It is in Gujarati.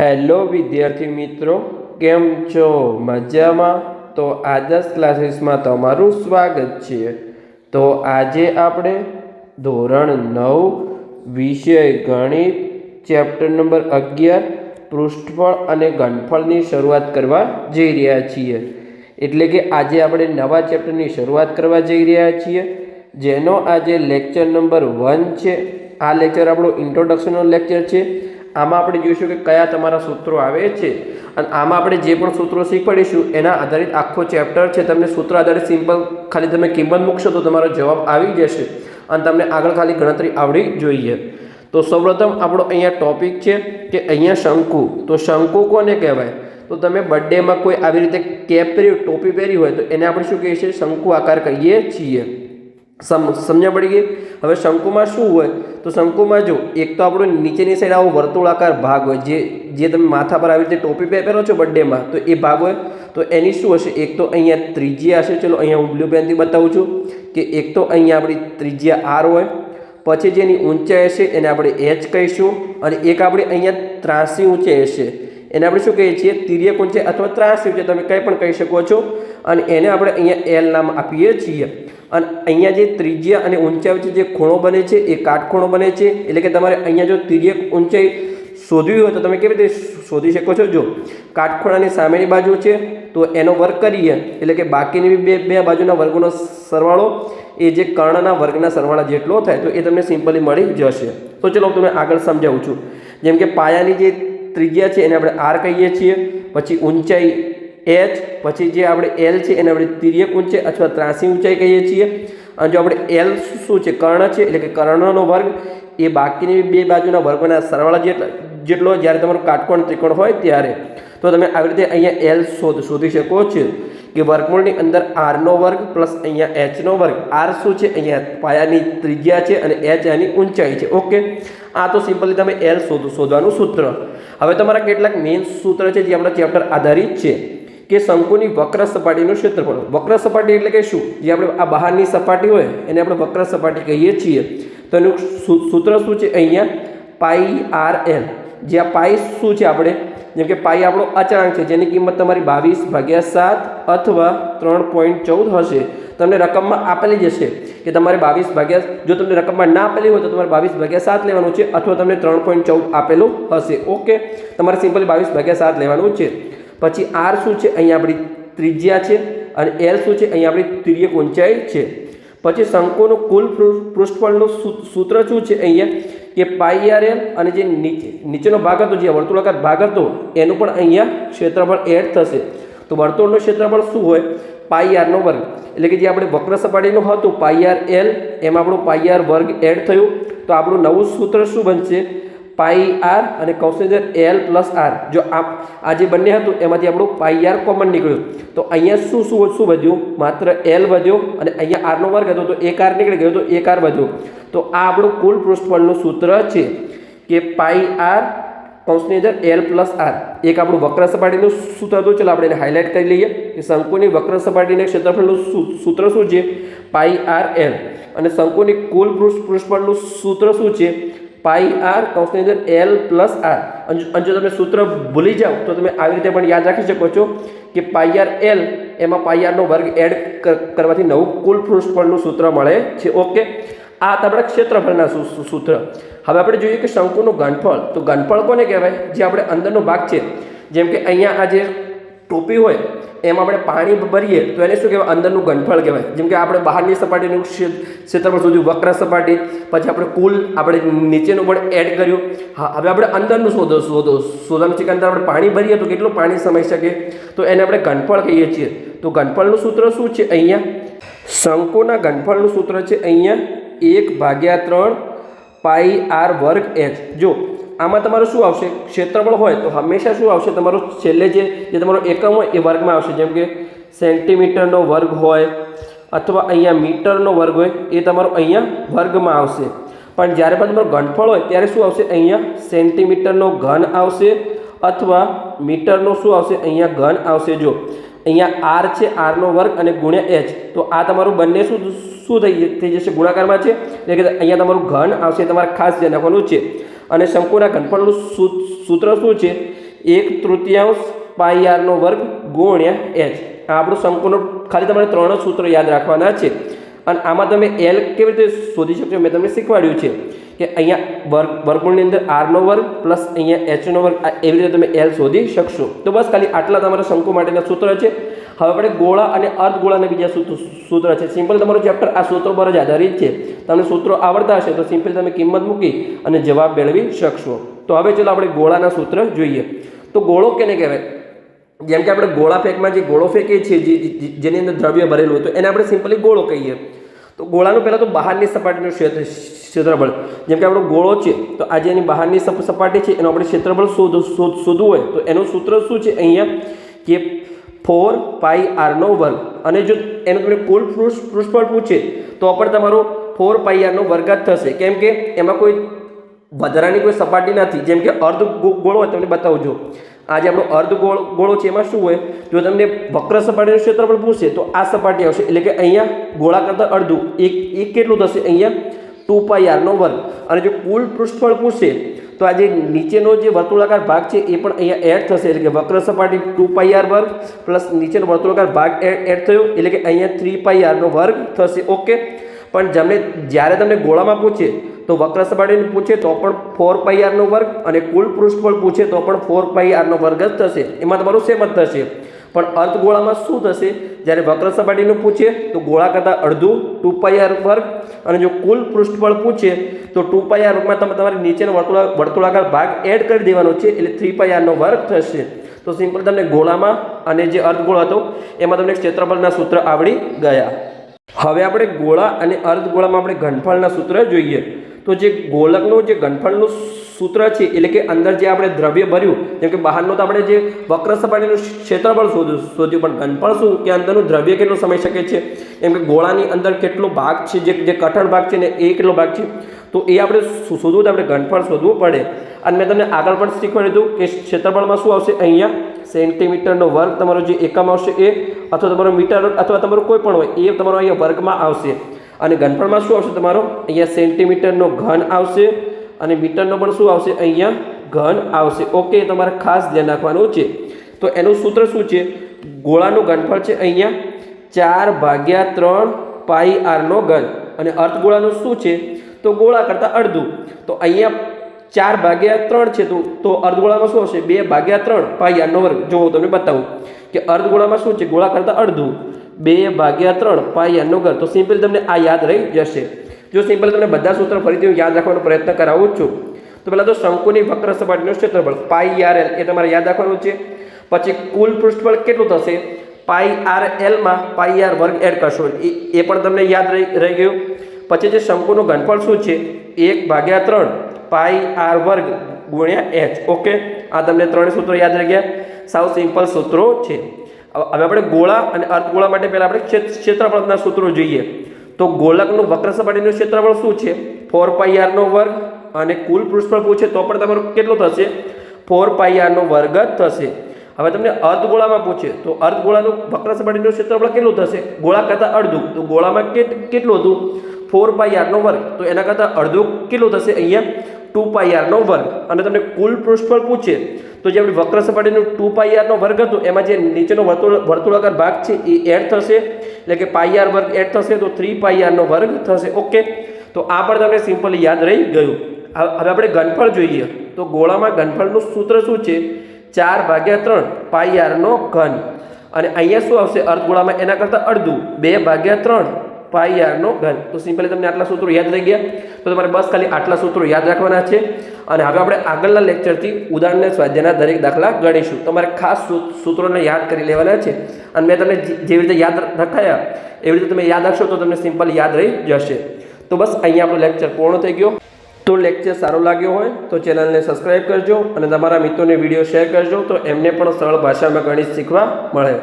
હેલો વિદ્યાર્થી મિત્રો. કેમ છો? મજામાં? તો આદર્શ ક્લાસીસમાં તમારું સ્વાગત છે. તો આજે આપણે ધોરણ નવ, વિષય ગણિત, ચેપ્ટર નંબર અગિયાર, પૃષ્ઠફળ અને ઘનફળની શરૂઆત કરવા જઈ રહ્યા છીએ. એટલે કે આજે આપણે નવા ચેપ્ટરની શરૂઆત કરવા જઈ રહ્યા છીએ. જેનો આજે લેક્ચર નંબર વન છે. આ લેક્ચર આપણો ઇન્ટ્રોડક્શનનો લેક્ચર છે. આમાં આપણે જોઈશું કે કયા તમારા સૂત્રો આવે છે. અને આમાં આપણે જે પણ સૂત્રો શીખવાડીશું, એના આધારિત આખો ચેપ્ટર છે. તમને સૂત્ર આધારિત સિમ્પલ ખાલી તમે કિંમત મૂકશો તો તમારો જવાબ આવી જશે. અને તમને આગળ ખાલી ગણતરી આવડી જોઈએ. તો સૌપ્રથમ આપણો અહીંયા ટોપિક છે કે અહીંયા શંકુ. તો શંકુ કોને કહેવાય? તો તમે બર્થડેમાં કોઈ આવી રીતે કેપ પહેરી ટોપી પહેરી હોય તો એને આપણે શું કહીએ છીએ? શંકુ આકાર કહીએ છીએ. સમ, સમજણ પડી ગઈ? હવે શંકુમાં શું હોય? તો શંકુમાં જો, એક તો આપણો નીચેની સાઈડ આવો વર્તુળાકાર ભાગ હોય, જે જે તમે માથા પર આવી રીતે ટોપી પહેરો છો બર્થડેમાં તો એ ભાગ હોય. તો એની શું હશે? એક તો અહીંયા ત્રિજ્યા હશે. ચલો, અહીંયા હું બ્લુ પેનથી બતાવું છું કે એક તો અહીંયા આપણી ત્રિજ્યા આર હોય. પછી જેની ઊંચાઈ હશે, એને આપણે એચ કહીશું અને એક આપણે અહીંયા ત્રાસી ઊંચાઈ હશે. એને આપણે શું કહીએ છીએ? તિર્યક ઊંચાઈ અથવા ત્રાસી ઊંચાઈ, તમે કંઈ પણ કહી શકો છો. અને એને આપણે અહીંયા એલ નામ આપીએ છીએ. અને અહીંયા જે ત્રિજ્યા અને ઊંચાઈ વચ્ચે જે ખૂણો બને છે, એ કાટખૂણો બને છે, એટલે કે તમારે અહીંયા જો તિર્યક ઊંચાઈ શોધવી હોય તો તમે કેવી રીતે શોધી શકો છો? જો કાટખૂણાની સામેની બાજુ છે, તો એનો વર્ગ કરીએ, એટલે કે બાકીની બે બે બાજુના વર્ગોનો સરવાળો, એ જે કર્ણના વર્ગના સરવાળા જેટલો થાય, તો એ તમને સિમ્પલી મળી જશે. તો ચલો હું તમને આગળ સમજાવું છું. જેમ કે પાયાની જે ત્રિજ્યા છે, એને આપણે આર કહીએ છીએ, પછી ઊંચાઈ એચ પછી જે આપણે એલ છે એને આપણે તિર્યક ઊંચાઈ અથવા ત્રાસી ઊંચાઈ કહીએ છીએ. અને જો આપણે એલ શું છે? કર્ણ છે, એટલે કે કર્ણનો વર્ગ, એ બાકીની બે બાજુના વર્ગોના સરવાળા જેટલા જેટલો જ્યારે તમારું કાટકોણ ત્રિકોણ હોય ત્યારે. તો તમે આવી રીતે અહીંયા એલ શોધ, શોધી શકો છો કે વર્ગમૂળની અંદર આરનો વર્ગ પ્લસ અહીંયા એચનો વર્ગ. આર શું છે? અહીંયા પાયાની ત્રિજ્યા છે અને એચ એની ઊંચાઈ છે. ઓકે? આ તો સિમ્પલી તમે એલ શોધ, શોધવાનું સૂત્ર. હવે તમારા કેટલાક મેઇન સૂત્ર છે જે આપણા ચેપ્ટર આધારિત છે. કે શંકુની વક્ર સપાટીનું ક્ષેત્રફળ. વક્ર સપાટી એટલે કે શું? જે આપણે આ બહારની સપાટી હોય, એને આપણે વક્ર સપાટી કહીએ છીએ. તો એનું સૂત્ર શું છે અહીંયા? Pi R L. જે આ પાઈ શું છે આપણે? જેમ કે પાઈ આપણો અચળાંક છે, જેની કિંમત તમારી બાવીસ ભાગ્યા સાત અથવા ત્રણ પોઈન્ટ ચૌદ હશે. તમને રકમમાં આપેલી જશે કે તમારે બાવીસ ભાગ્યા, જો તમને રકમમાં ના આપેલી હોય તો તમારે બાવીસ ભાગ્યા સાત લેવાનું છે, અથવા તમને ત્રણ પોઈન્ટ ચૌદ આપેલું હશે. ઓકે? તમારે સિમ્પલી બાવીસ ભાગ્યા સાત લેવાનું છે. પછી આર શું છે? અહીંયા આપણી ત્રિજ્યા છે અને એલ શું છે? અહીંયા આપણી તિર્યક ઊંચાઈ છે. પછી શંકુનું કુલ પૃષ્ઠફળનું સૂત્ર શું છે અહીંયા? કે પાઈ આર એલ અને જે નીચે, નીચેનો ભાગ હતો, જે વર્તુળાકાર ભાગ હતો, એનું પણ અહીંયા ક્ષેત્રફળ એડ થશે. તો વર્તુળનું ક્ષેત્રફળ શું હોય? પાઈ આરનો વર્ગ. એટલે કે જે આપણે વક્ર સપાટીનું હતું, પાઈ એલ, એમાં આપણું પાઈ વર્ગ એડ થયું. તો આપણું નવું સૂત્ર શું બનશે? પાઈ આર અને કૌશની અંદર એલ પ્લસ આર. જો આ આ જે બંને હતું, એમાંથી આપણું પાઈ આર કોમન નીકળ્યું. તો અહીંયા શું શું શું વધ્યું? માત્ર એલ વધ્યો અને અહીંયા આરનો વર્ગ હતો, તો એક આર નીકળી ગયો, તો એક આર વધ્યો. તો આ આપણું કુલ પૃષ્ઠફળનું સૂત્ર છે કે પાઈ આર કૌંસની અંદર એલ પ્લસ આર. એક આપણું વક્ર સપાટીનું સૂત્ર હતું, ચાલો આપણે એને હાઇલાઇટ કરી લઈએ કે શંકુની વક્ર સપાટીના ક્ષેત્રફળનું સૂત્ર શું છે? Pi R L. અને શંકુની કુલ પૃષ્ઠફળનું સૂત્ર શું છે? પાઈ આર કૌશની અંદર એલ પ્લસ આર. અને જો તમે સૂત્ર ભૂલી જાઓ, તો તમે આવી રીતે પણ યાદ રાખી શકો છો કે પાઈ આર એલ, એમાં પાઈ આરનો વર્ગ એડ કરવાથી નવું કુલ પૃષ્ઠફળનું સૂત્ર મળે છે. ઓકે. આ આપણા ક્ષેત્રફળના સૂત્ર. હવે આપણે જોઈએ કે શંકુનું ઘનફળ. તો ઘનફળ કોને કહેવાય? જે આપણે અંદરનો ભાગ છે. જેમ કે અહીંયા આ જે ટોપી હોય, એમાં આપણે પાણી ભરીએ, તો એને શું કહેવાય? અંદરનું ગંઠળ કહેવાય. જેમ કે આપણે બહારની સપાટીનું ક્ષેત્રફળ શોધ્યું, વક્ર સપાટી, પછી આપણે કુલ, આપણે નીચેનું પણ એડ કર્યું. હા, હવે આપણે અંદરનું શોધો શોધો, શોધવાનું છે કે અંદર આપણે પાણી ભરીએ, તો કેટલું પાણી સમાઈ શકે? તો એને આપણે ગંઠળ કહીએ છીએ. તો ગંઠળનું સૂત્ર શું છે અહીંયા? શંકુના ગંઠળનું સૂત્ર છે અહીંયા એક ભાગ્યા ત્રણ પાઈ આર વર્ગ એચ જો આમાં તમારું શું આવશે? ક્ષેત્રફળ હોય તો હંમેશા શું આવશે? તમારું છેલ્લે જે જે તમારો એકમ હોય એ વર્ગમાં આવશે. જેમ કે સેન્ટીમીટરનો વર્ગ હોય અથવા અહીંયા મીટરનો વર્ગ હોય એ તમારો અહીંયા વર્ગમાં આવશે. પણ જ્યારે પણ તમારો ઘનફળ હોય ત્યારે શું આવશે? અહીંયા સેન્ટીમીટરનો ઘન આવશે અથવા મીટરનો શું આવશે? અહીંયા ઘન આવશે. જો અહીંયા આર છે, આરનો વર્ગ અને ગુણ્યા એચ, તો આ તમારું બંને શું શું થઈ થઈ જશે? ગુણાકારમાં છે? એટલે કે અહીંયા તમારું ઘન આવશે. તમારે ખાસ ધ્યાન રાખવાનું છે. અને શંકુના ઘનફળનું સૂત્ર શું છે? એક તૃતીયાંશ પાઈ આરનો વર્ગ ગુણ્યા એચ. આ આપણું શંકુનું ખાલી તમારે ત્રણ સૂત્રો યાદ રાખવાના છે. અને આમાં તમે એલ કેવી રીતે શોધી શકશો? મેં તમને શીખવાડ્યું છે. કે અહીંયા વર્ગ, વર્ગમૂળની અંદર આરનો વર્ગ પ્લસ અહીંયા એચનો વર્ગ, આ એવી રીતે તમે એલ શોધી શકશો. તો બસ ખાલી આટલા તમારા શંકુ માટેના સૂત્ર છે. હવે આપણે ગોળા અને અર્ધગોળાના બીજા સૂત્ર સૂત્ર છે. સિમ્પલ તમારું ચેપ્ટર આ સૂત્રો પર જ આધારિત છે. તમને સૂત્રો આવડતા હશે તો સિમ્પલ તમે કિંમત મૂકી અને જવાબ મેળવી શકશો. તો હવે ચલો આપણે ગોળાના સૂત્ર જોઈએ. તો ગોળો કેને કહેવાય? જેમ કે આપણે ગોળા ફેંકમાં જે ગોળો ફેંકીએ છીએ જેની અંદર દ્રવ્ય ભરેલું હોય, તો એને આપણે સિમ્પલી ગોળો કહીએ. તો ગોળાનું પહેલાં તો બહારની સપાટીનું ક્ષેત્ર ક્ષેત્રફળ જેમ કે આપણો ગોળો છે, તો આજે એની બહારની સપાટી છે, એનું આપણે ક્ષેત્રફળ શોધ શોધ- શોધવું હોય, તો એનું સૂત્ર શું છે અહીંયા? કે ફોર પાઈ આરનો વર્ગ. અને જો એનું તમને કુલ પૃષ્ઠ પૃષ્ઠફળ પૂછે તો પણ તમારો ફોર પાઈ આરનો વર્ગ જ થશે. કેમ કે એમાં કોઈ વધારાની કોઈ સપાટી નથી. જેમ કે અર્ધ ગોળો હોય, તમને બતાવું છું આજે આપણો અર્ધ ગોળ ગોળો છે એમાં શું હોય? જો તમને વક્ર સપાટીનું ક્ષેત્રફળ પૂછશે તો આ સપાટી આવશે. એટલે કે અહીંયા ગોળા કરતાં અડધું. એક એક કેટલું થશે? અહીંયા ટુ પાઈ આરનો વર્ગ. અને જો કુલ પૃષ્ઠફળ પૂછશે તો આ જે નીચેનો જે વર્તુળાકાર ભાગ છે, એ પણ અહીંયા એડ થશે. એટલે કે વક્ર સપાટી ટુ પાઈ આર વર્ગ પ્લસ નીચેનો વર્તુળાકાર ભાગ એડ થયો. એટલે કે અહીંયા થ્રી પાઈ આરનો વર્ગ થશે. ઓકે? પણ જમણે જ્યારે તમને ગોળામાં પૂછે તો વક્ર સપાટીને પૂછે તો પણ ફોર પાઈ આરનો વર્ગ અને કુલ પૃષ્ઠફળ પૂછે તો પણ ફોર પાઈ આરનો વર્ગ જ થશે. એમાં તમારું સેમ જ થશે. પણ અર્ધગોળામાં શું થશે? જ્યારે વક્ર સપાટીનું પૂછે તો ગોળા કરતાં અડધું ટુ પાઈ આર વર્ગ અને જો કુલ પૃષ્ઠફળ પૂછે તો ટુ પાઈ આર વર્ગમાં તમે તમારે નીચેનો વર્તુળા, વર્તુળાકાર ભાગ એડ કરી દેવાનો છે એટલે થ્રી પાઈ આરનો વર્ગ થશે. તો સિમ્પલ તમને ગોળામાં અને જે અર્ધગોળ હતો એમાં તમને ક્ષેત્રફળના સૂત્ર આવડી ગયા. હવે આપણે ગોળા અને અર્ધગોળામાં આપણે ઘનફળના સૂત્ર જોઈએ. તો જે ગોળકનું જે ઘનફળનું સૂત્ર છે, એટલે કે અંદર જે આપણે દ્રવ્ય ભર્યું, જેમ કે બહારનું તો આપણે જે વક્ર સપાટીનું ક્ષેત્રફળ શોધ્યું શોધ્યું, પણ ઘનફળ શું? કે અંદરનું દ્રવ્ય કેટલું સમય શકે છે? એમ કે ગોળાની અંદર કેટલો ભાગ છે, જે જે કઠણ ભાગ છે ને એ કેટલો ભાગ છે? તો એ આપણે શોધવું તો આપણે ઘનફળ શોધવું પડે. અને મેં તમને આગળ પણ શીખવાડ્યું હતું કે ક્ષેત્રફળમાં શું આવશે? અહીંયા સેન્ટીમીટરનો વર્ગ તમારો જે એકમ આવશે એ, અથવા તમારો મીટર, અથવા તમારો કોઈ પણ હોય, એ તમારો અહીંયા વર્ગમાં આવશે. અને ઘનફળમાં શું આવશે તમારો? અહીંયા સેન્ટીમીટરનો ઘન આવશે અને મીટરનો પણ શું આવશે? અહીંયા ઘન આવશે. ઓકે તમારે ખાસ ધ્યાન રાખવાનું છે. તો એનું સૂત્ર શું છે? ગોળાનું ઘનફળ છે અહીંયા ચાર ભાગ્યા ત્રણ પાઈ આરનો ઘન. અને અર્ધગોળાનું શું છે? તો ગોળા કરતાં અડધું. તો અહીંયા ચાર ભાગ્યા ત્રણ છે તો તો અર્ધગોળામાં શું હશે? બે ભાગ્યા ત્રણ પાઈ આરનો વર્ગ. જો હું તમને બતાવું કે અર્ધગોળામાં શું છે? ગોળા કરતાં અડધું. બે ભાગ્યા ત્રણ, પાઈ અનુગર તો સિમ્પલ તમને આ યાદ રહી જશે. જો સિમ્પલ તમને બધા સૂત્ર ફરીથી હું યાદ રાખવાનો પ્રયત્ન કરાવું છું, તો પહેલાં તો શંકુની વક્ર સપાટીનું ક્ષેત્રફળ, પાઈ આર એલ એ તમારે યાદ રાખવાનું છે. પછી કુલ પૃષ્ઠફળ કેટલું થશે? પાઈ આર એલમાં પાઈ આર વર્ગ એડ કરશો. એ એ પણ તમને યાદ રહી ગયું. પછી જે શંકુનું ઘનફળ શું છે? એક ભાગ્યા ત્રણ, પાઈ આર વર્ગ ગુણ્યા એચ. ઓકે? આ તમને ત્રણેય સૂત્રો યાદ રહી ગયા. સાવ સિમ્પલ સૂત્રો છે. હવે આપણે ગોળા અને અર્ધગોળા માટે પહેલાં આપણે ક્ષેત્ર- ક્ષેત્રફળના સૂત્રો જોઈએ. તો ગોળકનું વક્ર સપાટીનું ક્ષેત્રફળ શું છે? ફોર પાઈ આરનો વર્ગ અને કુલ પૃષ્ઠફળ પૂછે તો પણ તમારું કેટલું થશે? ફોર પાઈ આરનો વર્ગ જ થશે. હવે તમને અર્ધગોળામાં પૂછે તો અર્ધગોળાનું વક્ર સપાટીનું ક્ષેત્રફળ કેટલું થશે? ગોળા કરતાં અડધું. તો ગોળામાં કેટ, કેટલું હતું? ફોર પાઈ આરનો વર્ગ. તો એના કરતાં અડધું કેટલું થશે અહીંયા? ટુ પાઈ આરનો વર્ગ. અને તમને કુલ પૃષ્ઠફળ પૂછે તો જે આપણી વક્ર સપાટીનું ટુ પાઈ આરનો વર્ગ હતો, એમાં જે નીચેનો વર્તુળ, વર્તુળાકાર ભાગ છે, એ એડ થશે. એટલે કે પાઈ આર વર્ગ એડ થશે, તો થ્રી પાઈ આરનો વર્ગ થશે. ઓકે? તો આ પણ તમને સિમ્પલી યાદ રહી ગયું. હવે આપણે ઘનફળ જોઈએ. તો ગોળામાં ઘનફળનું સૂત્ર શું છે? ચાર ભાગ્યા ત્રણ પાઈ આરનો ઘન. અને અહીંયા શું આવશે? અર્ધગોળામાં એના કરતાં અડધું. બે ભાગ્યા ત્રણ પાઈ આરનો ઘન. તો સિમ્પલી તમને આટલા સૂત્રો યાદ રહી ગયા. તો તમારે બસ ખાલી આટલા સૂત્રો યાદ રાખવાના છે. અને હવે આપણે આગળના લેક્ચરથી ઉદાહરણને સ્વાધ્યાયના દરેક દાખલા ગણીશું. તમારે ખાસ સૂત્રોને યાદ કરી લેવાના છે. અને મેં તમને જેવી રીતે યાદ રખાયા, એવી રીતે તમે યાદ રાખશો તો તમને સિમ્પલ યાદ રહી જશે. તો બસ અહીંયા આપણો લેક્ચર પૂર્ણ થઈ ગયો. તો લેક્ચર સારો લાગ્યો હોય તો ચેનલને સબસ્ક્રાઈબ કરજો અને તમારા મિત્રોને વીડિયો શેર કરજો તો એમને પણ સરળ ભાષામાં ગણિત શીખવા મળે.